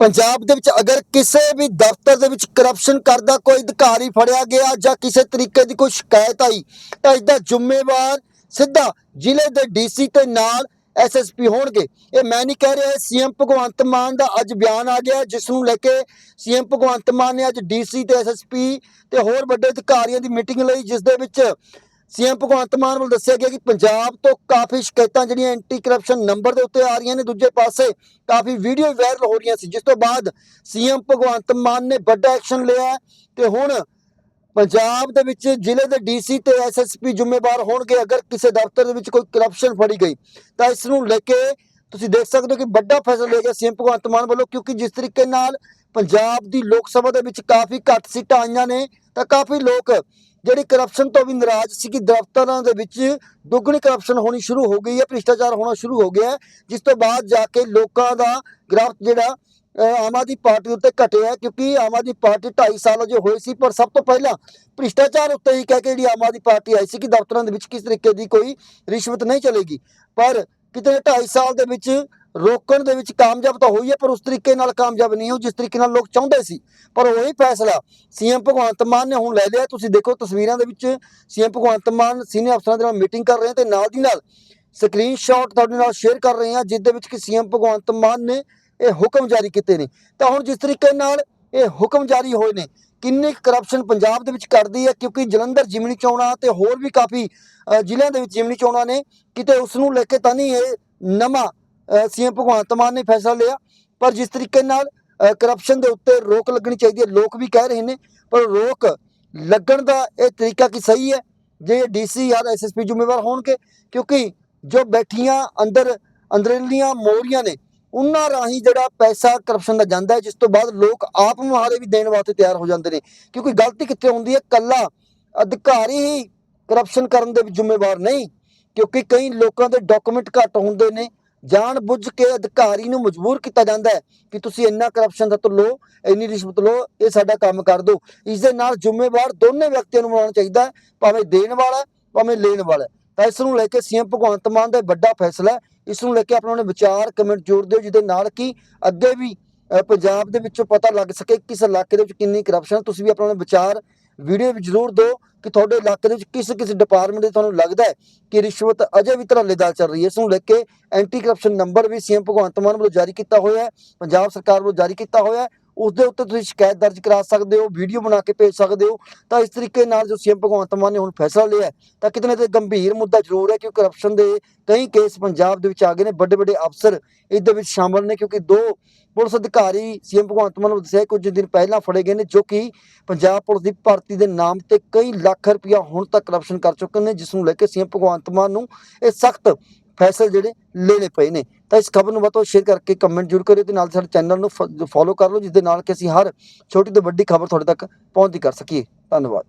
ਪੰਜਾਬ ਦੇ ਵਿੱਚ ਅਗਰ ਕਿਸੇ ਵੀ ਦਫ਼ਤਰ ਦੇ ਵਿੱਚ ਕਰਪਸ਼ਨ ਕਰਦਾ ਕੋਈ ਅਧਿਕਾਰੀ ਫੜਿਆ ਗਿਆ ਜਾਂ ਕਿਸੇ ਤਰੀਕੇ ਦੀ ਕੋਈ ਸ਼ਿਕਾਇਤ ਆਈ, ਤਾਂ ਇਸ ਦਾ ਜ਼ਿੰਮੇਵਾਰ ਸਿੱਧਾ ਜ਼ਿਲ੍ਹੇ ਦੇ ਡੀਸੀ ਤੇ ਨਾਲ ਐਸਐਸਪੀ ਹੋਣਗੇ। ਇਹ ਮੈਂ ਨਹੀਂ ਕਹਿ ਰਿਹਾ ਸੀਐਮ ਭਗਵੰਤ ਮਾਨ ਦਾ ਅੱਜ ਬਿਆਨ ਆ ਗਿਆ, ਜਿਸ ਨੂੰ ਲੈ ਕੇ ਸੀਐਮ ਭਗਵੰਤ ਮਾਨ ਨੇ ਅੱਜ ਡੀਸੀ ਤੇ ਐਸਐਸਪੀ ਤੇ ਹੋਰ ਵੱਡੇ ਅਧਿਕਾਰੀਆਂ ਦੀ ਮੀਟਿੰਗ ਲਈ, ਜਿਸ ਦੇ ਵਿੱਚ ਸੀਐਮ ਭਗਵੰਤ ਮਾਨ ਵੱਲ ਦੱਸਿਆ ਗਿਆ ਕਿ ਪੰਜਾਬ ਤੋਂ ਕਾਫੀ ਸ਼ਿਕਾਇਤਾਂ ਜਿਹੜੀਆਂ ਐਂਟੀ ਕਰਪਸ਼ਨ ਨੰਬਰ ਦੇ ਉੱਤੇ ਆ ਰਹੀਆਂ ਨੇ, ਦੂਜੇ ਪਾਸੇ ਕਾਫੀ ਵੀਡੀਓ ਵਾਇਰਲ ਹੋ ਰਹੀਆਂ ਸੀ। ਜਿਸ ਤੋਂ ਬਾਅਦ ਸੀਐਮ ਭਗਵੰਤ ਮਾਨ ਨੇ ਵੱਡਾ ਐਕਸ਼ਨ ਲਿਆ ਹੈ ਤੇ ਹੁਣ ਪੰਜਾਬ ਦੇ ਵਿੱਚ ਜ਼ਿਲ੍ਹੇ ਦੇ ਡੀਸੀ ਤੇ ਐਸਐਸਪੀ ਜ਼ਿੰਮੇਵਾਰ ਹੋਣਗੇ ਅਗਰ ਕਿਸੇ ਦਫ਼ਤਰ ਦੇ ਵਿੱਚ ਕੋਈ ਕਰਪਸ਼ਨ ਫੜੀ ਗਈ। ਤਾਂ ਇਸ ਨੂੰ ਲੈ ਕੇ ਤੁਸੀਂ ਦੇਖ ਸਕਦੇ ਹੋ ਕਿ ਵੱਡਾ ਫੈਸਲਾ ਲਿਆ ਗਿਆ ਸੀਐਮ ਭਗਵੰਤ ਮਾਨ ਵੱਲੋਂ, ਕਿਉਂਕਿ ਜਿਸ ਤਰੀਕੇ ਨਾਲ ਪੰਜਾਬ ਦੀ ਲੋਕ ਸਭਾ ਦੇ ਵਿੱਚ ਕਾਫੀ ਘੱਟ ਸੀਟਾਂ ਆਈਆਂ ਨੇ, ਤਾਂ ਕਾਫੀ ਲੋਕ ਜਿਹੜੀ ਕਰਪਸ਼ਨ ਤੋਂ ਵੀ ਨਾਰਾਜ਼ ਸੀ ਕਿ ਦਫ਼ਤਰਾਂ ਦੇ ਵਿੱਚ ਦੁੱਗਣੀ ਕਰਪਸ਼ਨ ਹੋਣੀ ਸ਼ੁਰੂ ਹੋ ਗਈ ਹੈ, ਭ੍ਰਿਸ਼ਟਾਚਾਰ ਹੋਣਾ ਸ਼ੁਰੂ ਹੋ ਗਿਆ ਜਿਸ ਤੋਂ ਬਾਅਦ ਜਾ ਕੇ ਲੋਕਾਂ ਦਾ ਗ੍ਰਾਫ ਜਿਹੜਾ ਆਮ ਆਦਮੀ ਪਾਰਟੀ ਉੱਤੇ ਘਟਿਆ ਕਿਉਂਕਿ ਆਮ ਆਦਮੀ ਪਾਰਟੀ 2.5 ਸਾਲ ਅਜੇ ਹੋਏ ਸੀ, ਪਰ ਸਭ ਤੋਂ ਪਹਿਲਾਂ ਭ੍ਰਿਸ਼ਟਾਚਾਰ ਉੱਤੇ ਹੀ ਕਹਿ ਕੇ ਜਿਹੜੀ ਆਮ ਆਦਮੀ ਪਾਰਟੀ ਆਈ ਸੀ ਕਿ ਦਫ਼ਤਰਾਂ ਦੇ ਵਿੱਚ ਕਿਸ ਤਰੀਕੇ ਦੀ ਕੋਈ ਰਿਸ਼ਵਤ ਨਹੀਂ ਚਲੇਗੀ। ਪਰ ਕਿਤੇ 2.5 ਸਾਲ ਦੇ ਵਿੱਚ ਰੋਕਣ ਦੇ ਵਿੱਚ ਕਾਮਯਾਬ ਤਾਂ ਹੋਈ ਹੈ, ਪਰ ਉਸ ਤਰੀਕੇ ਨਾਲ ਕਾਮਯਾਬ ਨਹੀਂ ਹੋ ਜਿਸ ਤਰੀਕੇ ਨਾਲ ਲੋਕ ਚਾਹੁੰਦੇ ਸੀ। ਪਰ ਉਹੀ ਫੈਸਲਾ ਸੀਐਮ ਭਗਵੰਤ ਮਾਨ ਨੇ ਹੁਣ ਲੈ ਲਿਆ। ਤੁਸੀਂ ਦੇਖੋ ਤਸਵੀਰਾਂ ਦੇ ਵਿੱਚ ਸੀਐਮ ਭਗਵੰਤ ਮਾਨ ਸੀਨੀਅਰ ਅਫਸਰਾਂ ਦੇ ਨਾਲ ਮੀਟਿੰਗ ਕਰ ਰਹੇ ਹਨ ਤੇ ਨਾਲ ਦੀ ਨਾਲ ਸਕਰੀਨਸ਼ਾਟ ਤੁਹਾਡੇ ਨਾਲ ਸ਼ੇਅਰ ਕਰ ਰਹੇ ਹਾਂ, ਜਿਸ ਦੇ ਵਿੱਚ ਕਿ ਸੀਐਮ ਭਗਵੰਤ ਮਾਨ ਨੇ ਇਹ ਹੁਕਮ ਜਾਰੀ ਕੀਤੇ ਨੇ। ਤਾਂ ਹੁਣ ਜਿਸ ਤਰੀਕੇ ਨਾਲ ਇਹ ਹੁਕਮ ਜਾਰੀ ਹੋਏ ਨੇ, ਕਿੰਨੀ ਕਰਪਸ਼ਨ ਪੰਜਾਬ ਦੇ ਵਿੱਚ ਕਰਦੀ ਹੈ, ਕਿਉਂਕਿ ਜਲੰਧਰ ਜਿਮਨੀ ਚੋਣਾਂ ਤੇ ਹੋਰ ਵੀ ਕਾਫੀ ਜ਼ਿਲ੍ਹਿਆਂ ਦੇ ਵਿੱਚ ਜਿਮਨੀ ਚੋਣਾਂ ਨੇ, ਕਿਤੇ ਉਸ ਨੂੰ ਲੈ ਕੇ ਤਾਂ ਨਹੀਂ ਇਹ ਨਵਾਂ ਸੀਐਮ ਭਗਵੰਤ ਮਾਨ ਨੇ ਫੈਸਲਾ ਲਿਆ, ਪਰ ਜਿਸ ਤਰੀਕੇ ਨਾਲ ਕਰਪਸ਼ਨ ਦੇ ਉੱਤੇ ਰੋਕ ਲੱਗਣੀ ਚਾਹੀਦੀ ਹੈ, ਲੋਕ ਵੀ ਕਹਿ ਰਹੇ ਨੇ, ਪਰ ਰੋਕ ਲੱਗਣ ਦਾ ਇਹ ਤਰੀਕਾ ਕੀ ਸਹੀ ਹੈ? ਜੇ ਡੀਸੀ ਜਾਂ ਐਸਐਸਪੀ ਜ਼ਿੰਮੇਵਾਰ ਹੋਣਗੇ, ਕਿਉਂਕਿ ਜੋ ਬੈਠੀਆਂ ਅੰਦਰ, ਅੰਦਰਲੀਆਂ ਮੋਰੀਆਂ ਨੇ, ਉਹਨਾਂ ਰਾਹੀਂ ਜਿਹੜਾ ਪੈਸਾ ਕਰਪਸ਼ਨ ਦਾ ਜਾਂਦਾ ਹੈ, ਜਿਸ ਤੋਂ ਬਾਅਦ ਲੋਕ ਆਪ ਮੁਹਾਰੇ ਵੀ ਦੇਣ ਵਾਸਤੇ ਤਿਆਰ ਹੋ ਜਾਂਦੇ ਨੇ, ਕਿਉਂਕਿ ਗਲਤੀ ਕਿੱਥੇ ਹੁੰਦੀ ਹੈ? ਕੱਲਾ ਅਧਿਕਾਰੀ ਹੀ ਕਰਪਸ਼ਨ ਕਰਨ ਦੇ ਜ਼ਿੰਮੇਵਾਰ ਨਹੀਂ, ਕਿਉਂਕਿ ਕਈ ਲੋਕਾਂ ਦੇ ਡਾਕੂਮੈਂਟ ਘੱਟ ਹੁੰਦੇ ਨੇ ਜਾਣ ਬੁੱਝ ਕੇ ਅਧਿਕਾਰੀ ਨੂੰ ਮਜਬੂਰ ਕੀਤਾ ਜਾਂਦਾ ਹੈ ਕਿ ਤੁਸੀਂ ਇੰਨਾ ਕਰਪਸ਼ਨ ਦਾ ਤੋਂ ਇੰਨੀ ਰਿਸ਼ਵਤ ਲਓ, ਇਹ ਸਾਡਾ ਕੰਮ ਕਰ ਦਿਓ। ਇਸ ਦੇ ਨਾਲ ਜ਼ਿੰਮੇਵਾਰ ਦੋਨੇ ਵਿਅਕਤੀਆਂ ਨੂੰ ਬਣਾਉਣਾ ਚਾਹੀਦਾ ਹੈ, ਭਾਵੇਂ ਦੇਣ ਵਾਲਾ ਭਾਵੇਂ ਲੈਣ ਵਾਲਾ ਤਾਂ ਇਸ ਨੂੰ ਲੈ ਕੇ ਸੀਐਮ ਭਗਵੰਤ ਮਾਨ ਦਾ ਵੱਡਾ ਫੈਸਲਾ ਹੈ। ਇਸ ਨੂੰ ਲੈ ਕੇ ਆਪਣਾ ਨੇ ਵਿਚਾਰ ਕਮੈਂਟ ਜੋੜ ਦਿਓ, ਜਿਹਦੇ ਨਾਲ ਕਿ ਅੱਗੇ ਵੀ ਪੰਜਾਬ ਦੇ ਵਿੱਚੋਂ ਪਤਾ ਲੱਗ ਸਕੇ ਕਿਸ ਇਲਾਕੇ ਦੇ ਵਿੱਚ ਕਿੰਨੀ ਕਰਪਸ਼ਨ ਤੁਸੀਂ ਵੀ ਆਪਣਾ ਵਿਚਾਰ ਵੀਡੀਓ ਵਿੱਚ ਜ਼ਰੂਰ ਦਿਓ। ਕਿ ਤੁਹਾਡੇ ਇਲਾਕੇ ਦੇ ਵਿੱਚ ਕਿਸ ਕਿਸ ਡਿਪਾਰਟਮੈਂਟ ਦੇ ਤੁਹਾਨੂੰ ਲੱਗਦਾ ਹੈ ਕਿ ਰਿਸ਼ਵਤ ਅਜੇ ਵੀ ਧੜੱਲੇਦਾਰ ਚੱਲ ਰਹੀ ਹੈ? ਇਸ ਨੂੰ ਲੈ ਕੇ ਐਂਟੀ ਕਰਪਸ਼ਨ ਨੰਬਰ ਵੀ ਸੀਐਮ ਭਗਵੰਤ ਮਾਨ ਵੱਲੋਂ ਜਾਰੀ ਕੀਤਾ ਹੋਇਆ ਹੈ, ਪੰਜਾਬ ਸਰਕਾਰ ਵੱਲੋਂ ਜਾਰੀ ਕੀਤਾ ਹੋਇਆ ਹੈ ਉਸ ਦੇ ਉੱਤੇ ਤੁਸੀਂ ਸ਼ਿਕਾਇਤ ਦਰਜ ਕਰਾ ਸਕਦੇ ਹੋ, ਵੀਡੀਓ ਬਣਾ ਕੇ ਭੇਜ ਸਕਦੇ ਹੋ। ਤਾਂ ਇਸ ਤਰੀਕੇ ਨਾਲ ਜੋ ਸੀਐਮ ਭਗਵੰਤ ਮਾਨ ਨੇ ਹੁਣ ਫੈਸਲਾ ਲਿਆ ਤਾਂ ਕਿਤੇ ਨਾ ਕਿਤੇ ਗੰਭੀਰ ਮੁੱਦਾ ਜ਼ਰੂਰ ਹੈ ਕਿ ਕਰਪਸ਼ਨ ਦੇ ਕਈ ਕੇਸ ਪੰਜਾਬ ਦੇ ਵਿੱਚ ਆ ਗਏ ਨੇ ਵੱਡੇ ਵੱਡੇ ਅਫਸਰ ਇਸ ਦੇ ਵਿੱਚ ਸ਼ਾਮਲ ਨੇ ਕਿਉਂਕਿ ਦੋ ਪੁਲਿਸ ਅਧਿਕਾਰੀ ਸੀਐਮ ਭਗਵੰਤ ਮਾਨ ਨੂੰ ਦੱਸਿਆ ਕੁਝ ਦਿਨ ਪਹਿਲਾਂ ਫੜੇ ਗਏ ਨੇ, ਜੋ ਕਿ ਪੰਜਾਬ ਪੁਲਿਸ ਦੀ ਭਰਤੀ ਦੇ ਨਾਮ ਤੇ ਕਈ ਲੱਖ ਰੁਪਇਆ ਹੁਣ ਤੱਕ ਕਰਪਸ਼ਨ ਕਰ ਚੁੱਕੇ ਨੇ, ਜਿਸ ਨੂੰ ਲੈ ਕੇ ਸੀਐਮ ਭਗਵੰਤ ਮਾਨ ਨੂੰ ਇਹ ਸਖਤ ਫੈਸਲੇ ਜਿਹੜੇ ਲੈਣੇ ਪਏ ਨੇ। ਤਾਂ ਇਸ ਖਬਰ ਨੂੰ ਵੱਧ ਤੋਂ ਸ਼ੇਅਰ ਕਰਕੇ ਕਮੈਂਟ ਜ਼ਰੂਰ ਕਰਿਓ ਤੇ ਨਾਲ ਸਾਡੇ ਚੈਨਲ ਨੂੰ ਫੋਲੋ ਕਰ ਲਓ ਜਿਸ ਦੇ ਨਾਲ ਕਿ ਅਸੀਂ ਹਰ ਛੋਟੀ ਤੋਂ ਵੱਡੀ ਖਬਰ ਤੁਹਾਡੇ ਤੱਕ ਪਹੁੰਚਦੀ ਕਰ ਸਕੀਏ। ਧੰਨਵਾਦ।